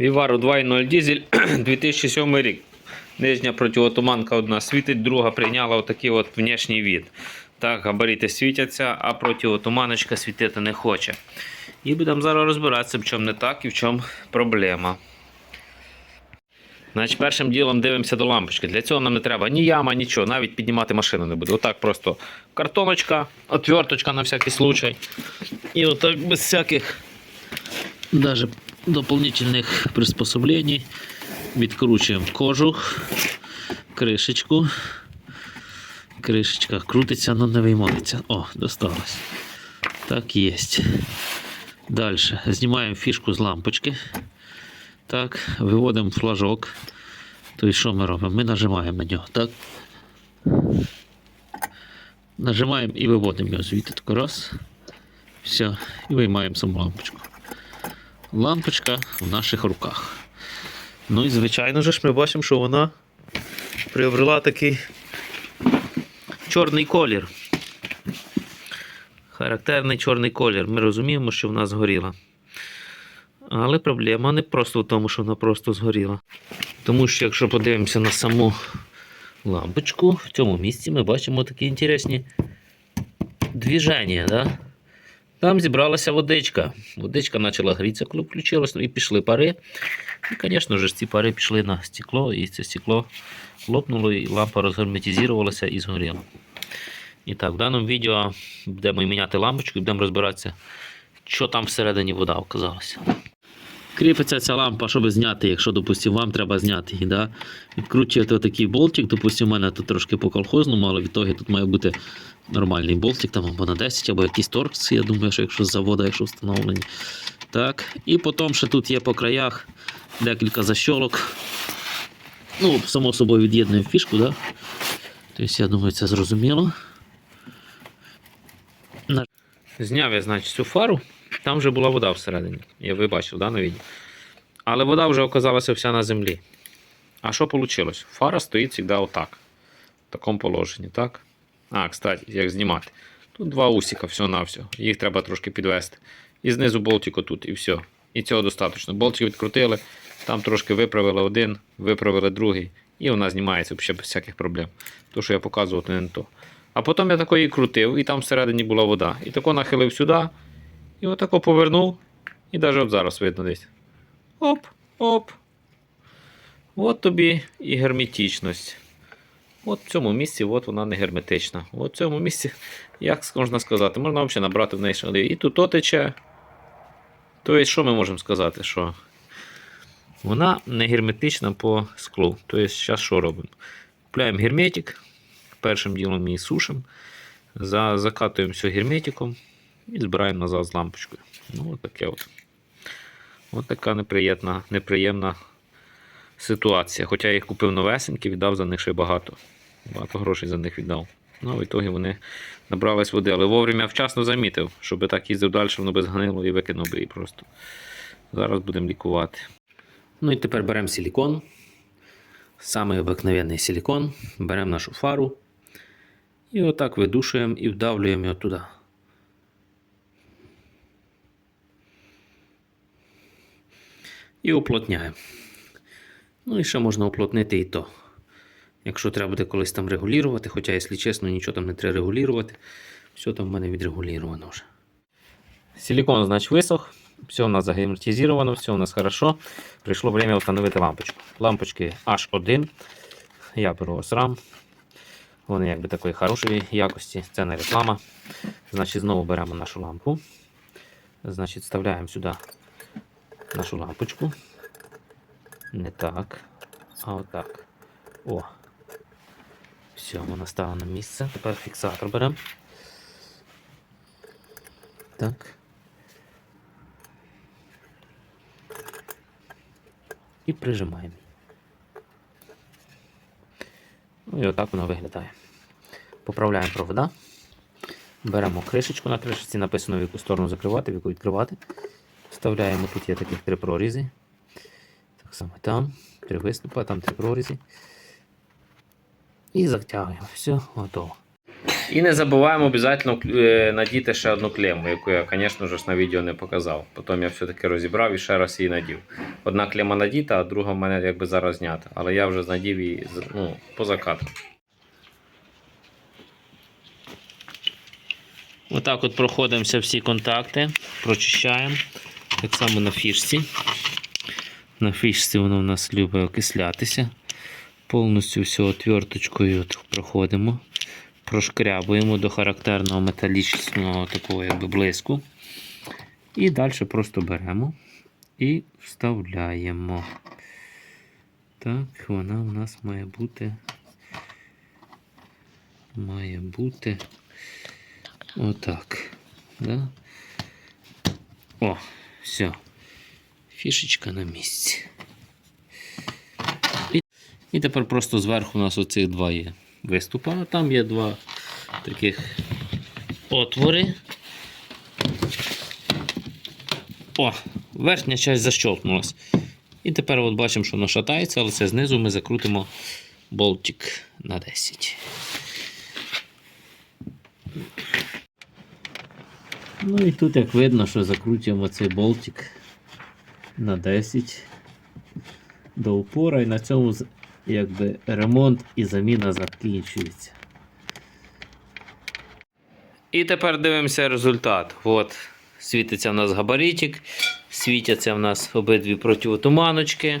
Вівару 2.0 дизель 2007 рік. Нижня протиотуманка одна світить, друга прийняла отакий от внешній від. Так, габарити світяться, а протиотуманочка світити не хоче. І будемо зараз розбиратися, в чому не так і в чому проблема. Значить, першим ділом дивимося до лампочки. Для цього нам не треба ні яма, нічого, навіть піднімати машину не буде. Отак просто картоночка, отверточка на всякий случай. І отак без всяких даже дополнительных приспособлений відкручуємо кожух, кришечку. Кришечка крутиться, але не виймається. О, досталось. Так, є. Далі. Знімаємо фішку з лампочки. Так, виводимо флажок. Тобто, що ми робимо? Ми нажимаємо на нього. Так. Нажимаємо і виводимо його звідти. Раз. Все. І виймаємо саму лампочку. Лампочка в наших руках. Ну і звичайно ж ми бачимо, що вона приобрела такий чорний колір. Характерний чорний колір. Ми розуміємо, що вона згоріла. Але проблема не просто в тому, що вона просто згоріла. Тому що, якщо подивимося на саму лампочку, в цьому місці ми бачимо такі інтересні движення. Да? Там зібралася водичка. Водичка почала грітися, коли включилась, і пішли пари. І, звісно ж, ці пари пішли на стекло, і це стекло лопнуло, і лампа розгерметизувалася і згоріла. І так, в даному відео будемо міняти лампочку і будемо розбиратися, що там всередині вода оказалася. Кріпиться ця лампа, щоб зняти, якщо, допустимо, вам треба зняти її. Да? Відкручуєте такий болтик, допустимо, у мене тут трошки по колхозному, але від того тут має бути нормальний болтик, там або на 10, або якийсь торкс, я думаю, що якщо з заводу, якщо встановлені. Так. І потім ще тут є по краях декілька защолок. Ну, само собою від'єднуємо фішку, да? Тобто, я думаю, це зрозуміло. Зняв я, значить, цю фару. Там вже була вода всередині. Я ви бачив, да, на відео. Але вода вже оказалася вся на землі. А що вийшло? Фара стоїть завжди отак. В такому положенні, так? А, кстати, як знімати. Тут два усіка, все на все. Їх треба трошки підвести. І знизу болтик отут, і все. І цього достатньо. Болтик відкрутили, там трошки виправили один, виправили другий. І вона знімається взагалі без всяких проблем. То, що я показував, то не то. А потім я такої крутив, і там всередині була вода. І тако нахилив сюди, і отако повернув. І навіть от зараз видно десь. Оп, оп. От тобі і герметичність. От в цьому місці от вона не герметична. От в цьому місці, як можна сказати, можна взагалі набрати в неї ще. І тут то тече. Тобто, що ми можемо сказати? Що вона не герметична по склу. Тобто, зараз що робимо? Купляємо герметик, першим ділом її сушимо, за, закатуємо все герметиком і збираємо назад з лампочкою. Ну, таке от. От така неприємна, неприємна ситуація. Хоча я їх купив новесенькі, віддав за них ще багато. Багато грошей за них віддав. Ну, в ітогі вони набрались води. Але вовремя вчасно замітив, щоб так їздив далі, воно би згнило і викинув би її просто. Зараз будемо лікувати. Ну і тепер беремо силікон. Самий обикновенний силікон. Беремо нашу фару. І отак видушуємо і вдавлюємо його туди. І уплотняємо. Ну і ще можна уплотнити і то. Якщо треба буде колись там регулювати, хоча, якщо чесно, нічого там не треба регулювати, все там в мене відрегулювано вже. Силикон, значить, висох, все у нас загерметизовано, все у нас хорошо. Прийшло время встановити лампочку. Лампочки H1. Я беру SRAM. Вони якби такої хорошої якості. Це не реклама. Значить, знову беремо нашу лампу. Значить, вставляємо сюди нашу лампочку. Не так. А отак. О. Все, вона стала на місце. Тепер фіксатор беремо. Так. І прижимаємо. Ну і отак вона виглядає. Поправляємо провода. Беремо кришечку на кришечці, написано в яку сторону закривати, в яку відкривати. Вставляємо, тут є таких три прорізи. Так само там, три виступи, там три прорізи. І затягуємо. Все, готово. І не забуваємо обов'язково е, надіти ще одну клему, яку я, звісно ж, на відео не показав. Потім я все-таки розібрав і ще раз її надів. Одна клема надіта, а друга в мене якби зараз знята. Але я вже надів її ну, по закату. Отак от проходимося всі контакти, прочищаємо. Так само на фішці. На фішці воно в нас любить окислятися. Повністю все отверточкою проходимо. Прошкрябуємо до характерного металічного такого якби блиску. І далі просто беремо і вставляємо. Так, вона у нас має бути. Має бути отак. Да? О, все. Фішечка на місці. І, і тепер просто зверху у нас оцих два є виступа. А там є два таких отвори. О, верхня часть защолкнулась. І тепер от бачимо, що воно шатається, але це знизу ми закрутимо болтик на 10. Ну і тут як видно, що закручуємо цей болтик на 10 до упора, і на цьому якби ремонт і заміна закінчується. І тепер дивимося результат. От світиться в нас габаритик, світяться в нас обидві противотуманочки.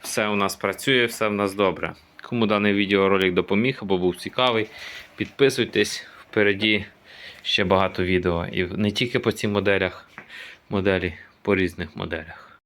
Все у нас працює, все в нас добре. Кому даний відеоролик допоміг або був цікавий, підписуйтесь. Впереді ще багато відео. І не тільки по цих моделях, моделі по різних моделях.